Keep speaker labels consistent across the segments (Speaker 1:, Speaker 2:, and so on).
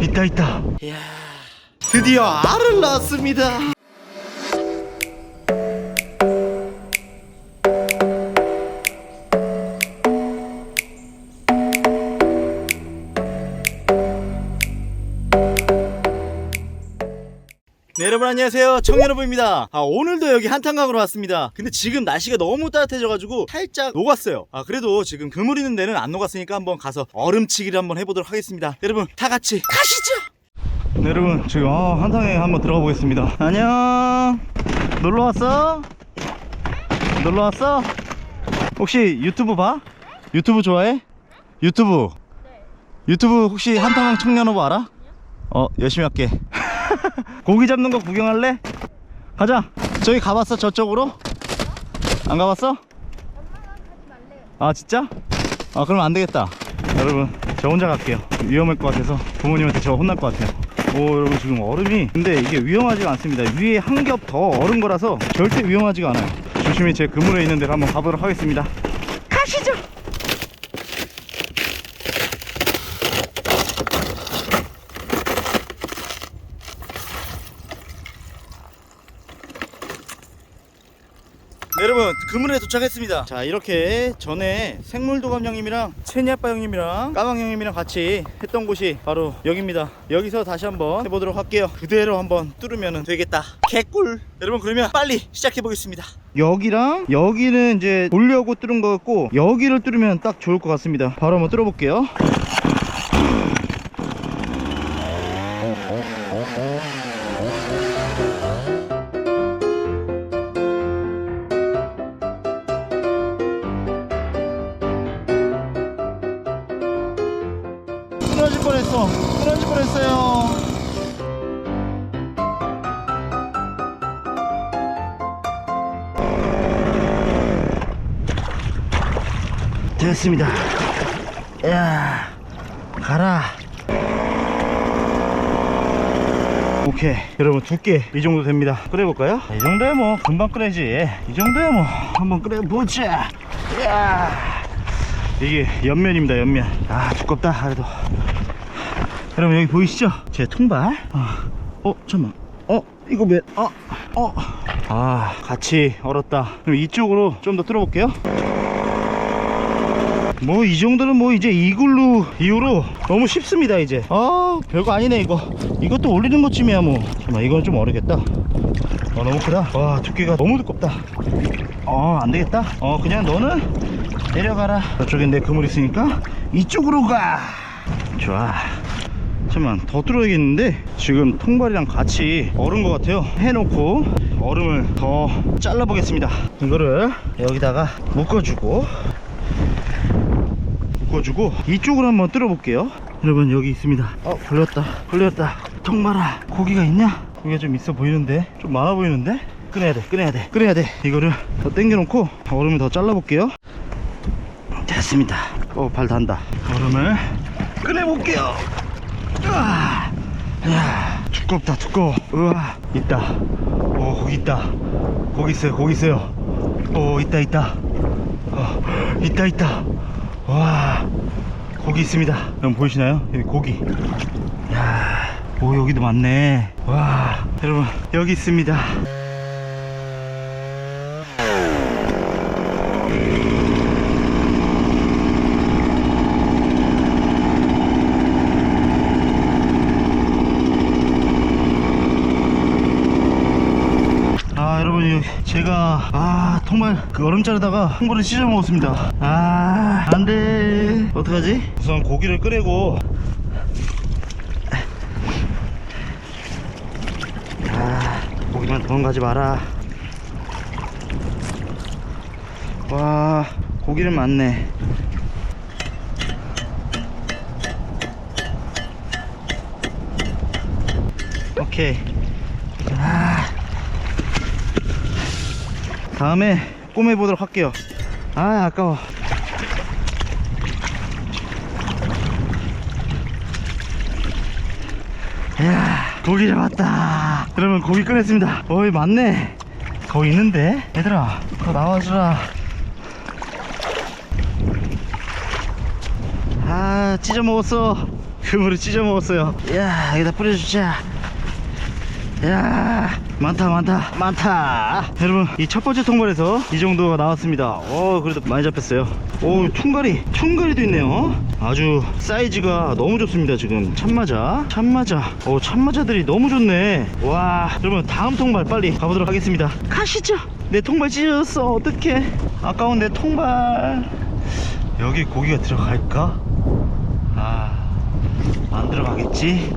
Speaker 1: 있다 있다. 이야 드디어 알을 낳았습니다 여러분 안녕하세요 청여러분입니다 아 오늘도 여기 한탄강으로 왔습니다 근데 지금 날씨가 너무 따뜻해져가지고 살짝 녹았어요 아 그래도 지금 그물 있는 데는 안 녹았으니까 한번 가서 얼음치기를 한번 해보도록 하겠습니다 여러분 다 같이 가시죠 네 여러분 지금 아, 한탕에 한번 들어가 보겠습니다 안녕 놀러 왔어? 놀러 왔어? 혹시 유튜브 봐? 유튜브 좋아해? 유튜브 유튜브 혹시 한탕 청년 후보 알아? 어 열심히 할게 고기 잡는 거 구경할래? 가자 저기 가봤어 저쪽으로? 안 가봤어? 아 진짜? 아 그럼 안 되겠다 여러분 저 혼자 갈게요 위험할 것 같아서 부모님한테 저 혼날 것 같아요 오 여러분 지금 얼음이 근데 이게 위험하지가 않습니다 위에 한 겹 더 얼은 거라서 절대 위험하지가 않아요 조심히 제 그물에 있는 데로 한번 가보도록 하겠습니다 가시죠 네, 여러분 그물에 도착했습니다. 자 이렇게 전에 생물도감 형님이랑 체니아빠 형님이랑 까망 형님이랑 같이 했던 곳이 바로 여기입니다. 여기서 다시 한번 해보도록 할게요. 그대로 한번 뚫으면 되겠다. 개꿀! 여러분 그러면 빨리 시작해 보겠습니다. 여기랑 여기는 이제 보려고 뚫은 거 같고 여기를 뚫으면 딱 좋을 것 같습니다. 바로 한번 뚫어 볼게요 끊어질 뻔했어. 끊어질 뻔했어요. 됐습니다. 야 가라. 오케이. 여러분 두께 이 정도 됩니다. 끓여볼까요? 이 정도야 뭐. 금방 끓여지. 이 정도야 뭐. 한번 끓여보자. 야 이게 옆면입니다 옆면. 아 두껍다 그래도. 여러분 여기 보이시죠? 제 통발? 어, 어 잠깐만. 어 이거 몇 어, 어. 아 같이 얼었다. 그럼 이쪽으로 좀 더 뚫어볼게요 뭐 이 정도는 뭐 이제 이글루 이후로 너무 쉽습니다 이제. 아 별거 아니네 이거. 이것도 올리는 것쯤이야 뭐. 잠깐만 이건 좀 어렵겠다. 어 너무 크다. 와 두께가 너무 두껍다. 어 안되겠다. 어 그냥 너는 내려가라. 저쪽에 내 그물 있으니까 이쪽으로 가. 좋아. 잠깐만 더 뚫어야겠는데? 지금 통발이랑 같이 얼은 것 같아요. 해놓고 얼음을 더 잘라 보겠습니다. 이거를 여기다가 묶어주고 묶어주고 이쪽으로 한번 뚫어 볼게요. 여러분 여기 있습니다. 어 걸렸다. 걸렸다. 통발아. 고기가 있냐? 고기가 좀 있어 보이는데? 좀 많아 보이는데? 꺼내야 돼 꺼내야 돼 꺼내야 돼. 이거를 더 당겨 놓고 얼음을 더 잘라 볼게요. 됐습니다. 어발 단다. 얼음을 꺼내 볼게요. 으아. 야 두껍다 두꺼워. 우와 있다. 오 거기 있다. 거기 있어요 거기 있어요. 오 있다 있다. 어, 있다 있다 와 고기 있습니다. 여러분 보이시나요? 여기 고기. 야오 여기도 많네. 와 여러분 여기 있습니다 아 여러분 여기 제가 아 정말 그 얼음 자르다가 한 그릇 찢어 먹었습니다. 아 안돼. 어떡하지? 우선 고기를 끓이고. 아 고기만 도망가지 마라. 와 고기는 많네. 오케이 다음에 꼬매보도록 할게요. 아 아까워. 이야 고기 잡았다. 여러분 고기 꺼냈습니다. 어이 많네. 거기 있는데? 얘들아 더 나와주라. 아 찢어 먹었어. 그물을 찢어 먹었어요. 야, 여기다 뿌려주자. 야, 많다, 많다, 많다. 여러분, 이 첫 번째 통발에서 이 정도가 나왔습니다. 어, 그래도 많이 잡혔어요. 오, 퉁가리, 퉁가리도 있네요. 아주 사이즈가 너무 좋습니다. 지금 참마자, 참마자. 오, 참마자들이 너무 좋네. 와, 여러분, 다음 통발 빨리 가보도록 하겠습니다. 가시죠. 내 통발 찢어졌어. 어떡해. 아까운 내 통발. 여기 고기가 들어갈까? 아, 안 들어가겠지?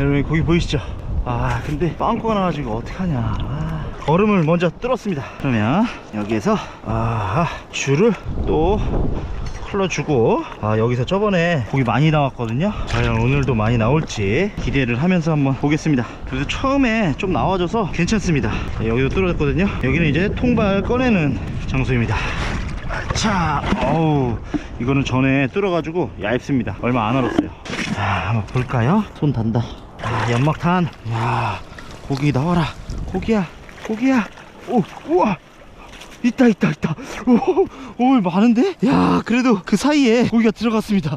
Speaker 1: 여러분 거기 보이시죠? 아 근데 빵꾸가 나가지고 어떡하냐 아, 얼음을 먼저 뚫었습니다 그러면 여기에서 아 줄을 또 흘러주고 아 여기서 저번에 고기 많이 나왔거든요 과연 오늘도 많이 나올지 기대를 하면서 한번 보겠습니다 그래도 처음에 좀 나와줘서 괜찮습니다 자, 여기도 뚫었거든요 여기는 이제 통발 꺼내는 장소입니다 자, 어우, 이거는 전에 뚫어가지고 얇습니다. 얼마 안 얼었어요. 자, 한번 볼까요? 손 단다. 아, 연막탄. 야, 고기 나와라. 고기야, 고기야. 오, 우와. 있다, 있다, 있다. 오, 오, 많은데? 야, 그래도 그 사이에 고기가 들어갔습니다.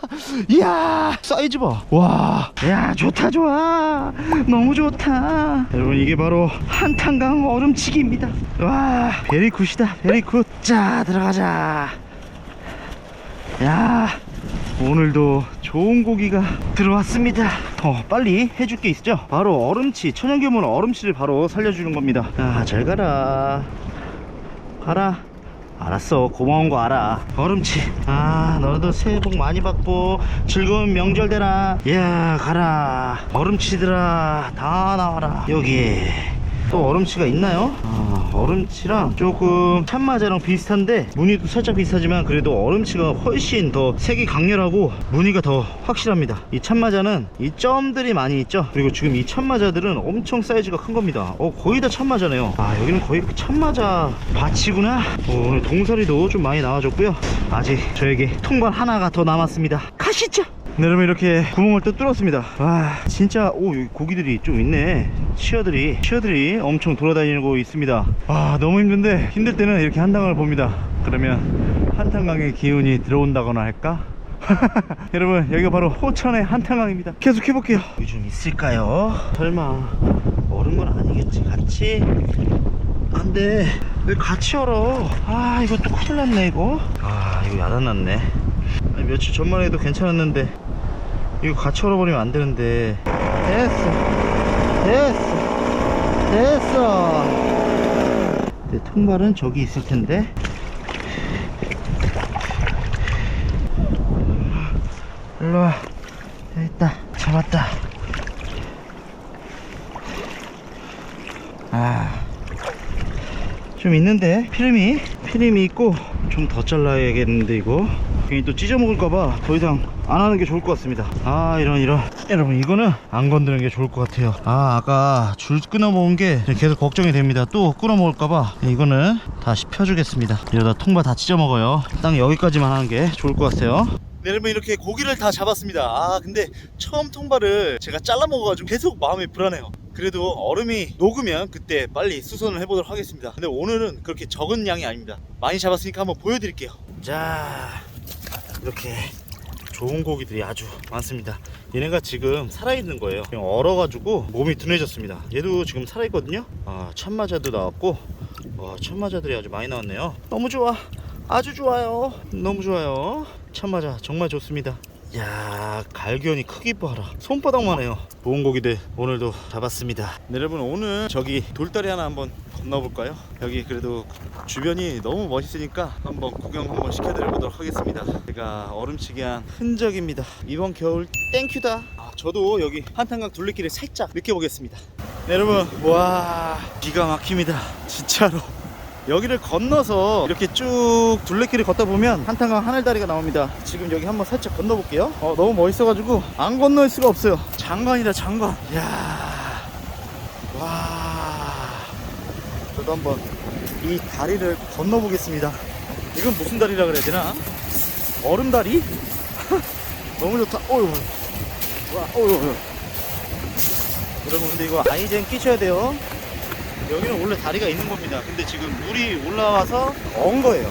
Speaker 1: 이야, 사이즈 봐. 와, 야, 좋다, 좋아. 너무 좋다. 여러분, 이게 바로 한탄강 얼음치기입니다. 와, 베리 굿이다, 베리 굿. 자, 들어가자. 야, 오늘도 좋은 고기가 들어왔습니다. 어, 빨리 해줄 게 있죠? 바로 얼음치, 천연괴물 얼음치를 바로 살려주는 겁니다. 아, 잘 가라. 가라. 알았어. 고마운 거 알아. 얼음치. 아, 너도 새해 복 많이 받고 즐거운 명절 되라. 야, 가라. 얼음치들아, 다 나와라. 여기. 또 얼음치가 있나요? 아, 얼음치랑 조금 참마자랑 비슷한데 무늬도 살짝 비슷하지만 그래도 얼음치가 훨씬 더 색이 강렬하고 무늬가 더 확실합니다. 이 참마자는 이 점들이 많이 있죠? 그리고 지금 이 참마자들은 엄청 사이즈가 큰 겁니다. 어 거의 다 참마자네요. 아 여기는 거의 참마자 밭이구나? 어, 오늘 동사리도 좀 많이 나와줬고요. 아직 저에게 통발 하나가 더 남았습니다. 가시죠 네, 여러분 이렇게 구멍을 또 뚫었습니다. 와 진짜 오 여기 고기들이 좀 있네. 치어들이 치어들이 엄청 돌아다니고 있습니다. 아 너무 힘든데 힘들 때는 이렇게 한탕을 봅니다. 그러면 한탄강의 기운이 들어온다거나 할까? 여러분 여기가 바로 호천의 한탄강입니다. 계속 해볼게요. 좀 있을까요? 설마 얼은 건 아니겠지? 같이? 안돼. 왜 같이 얼어? 아 이거 또 큰일 났네 이거. 아 이거 야단났네 며칠 전만 해도 괜찮았는데 이거 같이 얼어버리면 안 되는데. 됐어. 됐어. 됐어. 내 통발은 저기 있을 텐데. 일로와. 여기 있다. 잡았다. 아. 좀 있는데? 피름이? 피름이 있고 좀 더 잘라야겠는데 이거 괜히 또 찢어 먹을까봐 더 이상 안 하는 게 좋을 것 같습니다. 아 이런 이런. 여러분 이거는 안 건드는 게 좋을 것 같아요. 아 아까 줄 끊어 먹은 게 계속 걱정이 됩니다. 또 끊어 먹을까봐 이거는 다시 펴주겠습니다. 이러다 통발 다 찢어 먹어요. 딱 여기까지만 하는 게 좋을 것 같아요. 네, 여러분 이렇게 고기를 다 잡았습니다. 아 근데 처음 통발을 제가 잘라 먹어가지고 계속 마음이 불안해요. 그래도 얼음이 녹으면 그때 빨리 수선을 해보도록 하겠습니다. 근데 오늘은 그렇게 적은 양이 아닙니다. 많이 잡았으니까 한번 보여드릴게요. 자 이렇게 좋은 고기들이 아주 많습니다. 얘네가 지금 살아있는 거예요. 그냥 얼어가지고 몸이 둔해졌습니다. 얘도 지금 살아있거든요. 아 참마자도 나왔고 와 참마자들이 아주 많이 나왔네요. 너무 좋아. 아주 좋아요. 너무 좋아요. 참마자 정말 좋습니다. 야 갈견이 크기 봐라. 손바닥만 해요. 좋은 고기들 오늘도 잡았습니다. 네, 여러분 오늘 저기 돌다리 하나 한번 건너볼까요? 여기 그래도 주변이 너무 멋있으니까 한번 구경 한번 시켜드려보도록 하겠습니다 제가 얼음치기 한 흔적입니다 이번 겨울 땡큐다 아, 저도 여기 한탄강 둘레길을 살짝 느껴보겠습니다 네, 여러분 와 기가 막힙니다 진짜로 여기를 건너서 이렇게 쭉 둘레길을 걷다 보면 한탄강 하늘다리가 나옵니다. 지금 여기 한번 살짝 건너볼게요. 어, 너무 멋있어가지고 안 건널 수가 없어요. 장관이다 장관. 이야, 와. 저도 한번 이 다리를 건너보겠습니다. 이건 무슨 다리라 그래야 되나? 얼음 다리? 너무 좋다. 어휴. 와, 어휴. 여러분 근데 이거 아이젠 끼셔야 돼요. 여기는 원래 다리가 있는 겁니다. 근데 지금 물이 올라와서 언 거예요.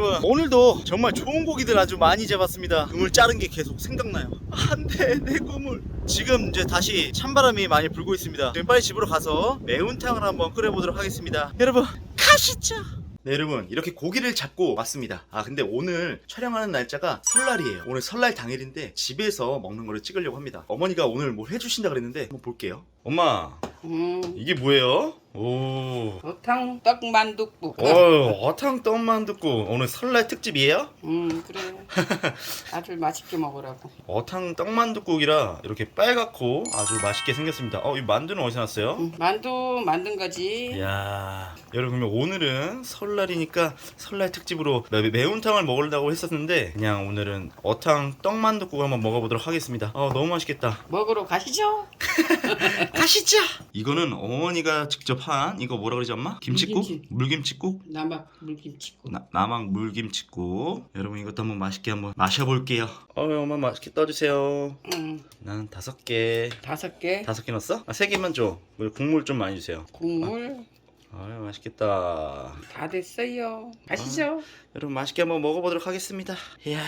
Speaker 1: 여러분 오늘도 정말 좋은 고기들 아주 많이 잡았습니다. 그물 자른 게 계속 생각나요. 안돼 내 그물. 지금 이제 다시 찬바람이 많이 불고 있습니다. 지금 빨리 집으로 가서 매운탕을 한번 끓여보도록 하겠습니다. 여러분 가시죠. 네 여러분 이렇게 고기를 잡고 왔습니다. 아 근데 오늘 촬영하는 날짜가 설날이에요. 오늘 설날 당일인데 집에서 먹는 거를 찍으려고 합니다. 어머니가 오늘 뭘 해주신다 그랬는데 한번 볼게요. 엄마
Speaker 2: 음,
Speaker 1: 이게 뭐예요? 오
Speaker 2: 어탕 떡만둣국.
Speaker 1: 어, 어탕 떡만둣국 오늘 설날 특집이에요?
Speaker 2: 음, 그래. 아주 맛있게 먹으라고.
Speaker 1: 어탕 떡만둣국이라 이렇게 빨갛고 아주 맛있게 생겼습니다. 어, 이 만두는 어디서 났어요?
Speaker 2: 음, 만두 만든 거지.
Speaker 1: 이야, 여러분 그러면 오늘은 설날이니까 설날 특집으로 매, 매운탕을 먹으려고 했었는데 그냥 오늘은 어탕 떡만둣국 한번 먹어보도록 하겠습니다. 어, 너무 맛있겠다.
Speaker 2: 먹으러 가시죠.
Speaker 1: 가시죠. 이거는 어머니가 직접 한 이거 뭐라 그러지 엄마? 김치국?
Speaker 2: 물김치.
Speaker 1: 물김치국?
Speaker 2: 남악 물김치국.
Speaker 1: 나, 남학 물김치국 여러분 이것도 한번 맛있게 한번 마셔볼게요 어유 엄마 맛있게 떠주세요
Speaker 2: 음,
Speaker 1: 나는 다섯 개
Speaker 2: 다섯 개.
Speaker 1: 다섯 개 넣었어? 아, 세 개만 줘 국물 좀 많이 주세요
Speaker 2: 국물
Speaker 1: 아유 맛있겠다
Speaker 2: 다 됐어요. 가시죠.
Speaker 1: 여러분 맛있게 한번 먹어보도록 하겠습니다 이야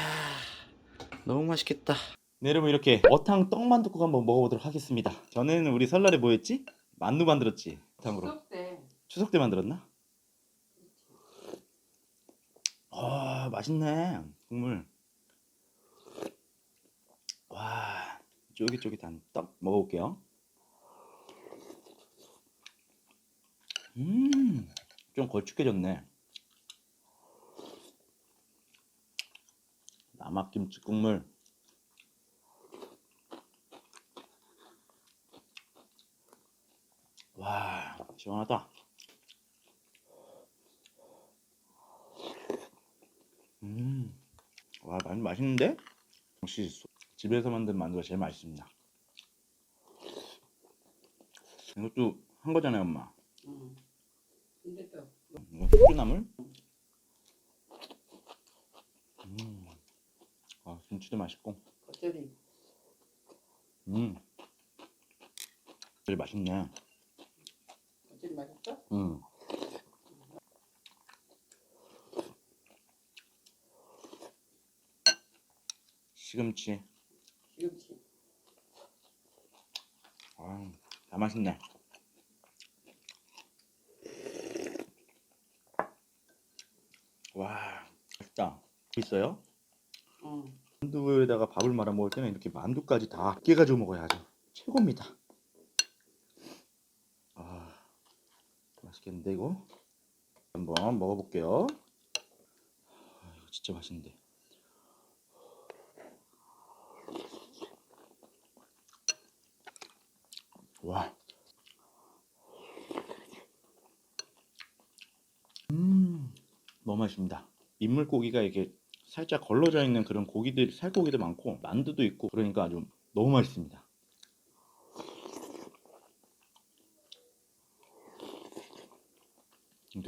Speaker 1: 너무 맛있겠다 네 여러분 이렇게 어탕 떡만둣국 한번 먹어보도록 하겠습니다 전에는 우리 설날에 뭐였지? 만두 만들었지 탕으로
Speaker 2: 추석 때
Speaker 1: 추석 때 만들었나? 아 맛있네 국물. 와 쫄깃쫄깃한 떡 먹어볼게요. 음좀 걸쭉해졌네. 남학김치 국물 와 시원하다 음, 와, 많이 맛있는데? 역시 소- 집에서 만든 만두가 제일 맛있습니다. 이것도 한 거잖아요, 엄마.
Speaker 2: 음. 근데 또
Speaker 1: 이거 숙주나물? 음, 아, 김치도 맛있고,
Speaker 2: 겉절이
Speaker 1: 음, 제일 맛있네. 음. 시금치,
Speaker 2: 시금치.
Speaker 1: 아, 다 맛있네. 와, 맛있다. 있어요?
Speaker 2: 음.
Speaker 1: 만두에다가 밥을 말아 먹을 때는 이렇게 만두까지 다 깨가지고 먹어야 아주 최고입니다. 맛있겠는데 이거? 한번 먹어볼게요. 아, 이거 진짜 맛있는데. 와. 음, 너무 맛있습니다. 민물고기가 이렇게 살짝 걸러져 있는 그런 고기들, 살고기도 많고 만두도 있고 그러니까 아주 너무 맛있습니다.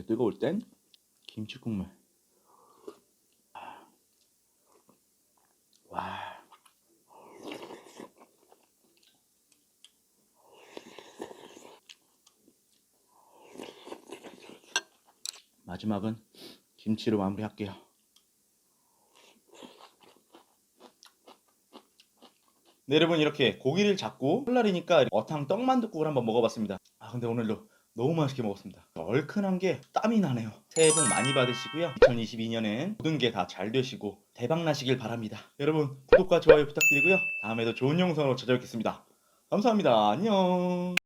Speaker 1: 뜨거울 땐 김치 국물. 와. 마지막은 김치로 마무리할게요. 네 여러분 이렇게 고기를 잡고 설날이니까 어탕 떡만둣국을 한번 먹어봤습니다. 아 근데 오늘도 너무 맛있게 먹었습니다. 얼큰한 게 땀이 나네요. 새해 복 많이 받으시고요. 2022년엔 모든 게 다 잘 되시고 대박 나시길 바랍니다. 여러분 구독과 좋아요 부탁드리고요. 다음에도 좋은 영상으로 찾아뵙겠습니다. 감사합니다. 안녕.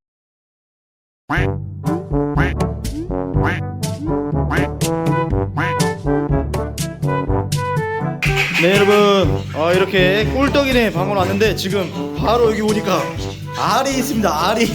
Speaker 1: 네 여러분 어, 이렇게 꿀떡이네 방울 왔는데 지금 바로 여기 오니까 알이 있습니다 알이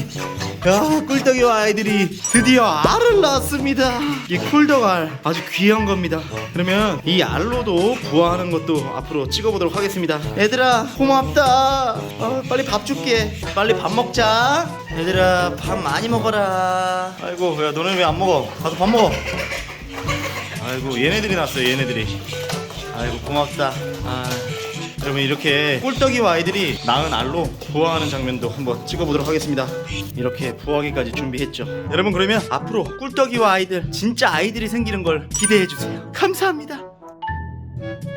Speaker 1: 야 꿀떡이와 아이들이 드디어 알을 낳았습니다. 이 꿀떡알 아주 귀한 겁니다. 그러면 이 알로도 부화하는 것도 앞으로 찍어보도록 하겠습니다. 얘들아 고맙다. 어, 빨리 밥 줄게. 빨리 밥 먹자. 얘들아 밥 많이 먹어라. 아이고 야 너네 왜안 먹어? 가서 밥 먹어. 아이고 얘네들이 났어요 얘네들이. 아이고 고맙다. 아, 여러분 이렇게 꿀떡이와 아이들이 낳은 알로 부화하는 장면도 한번 찍어보도록 하겠습니다. 이렇게 부화기까지 준비했죠. 여러분 그러면 앞으로 꿀떡이와 아이들 진짜 아이들이 생기는 걸 기대해 주세요. 감사합니다. 아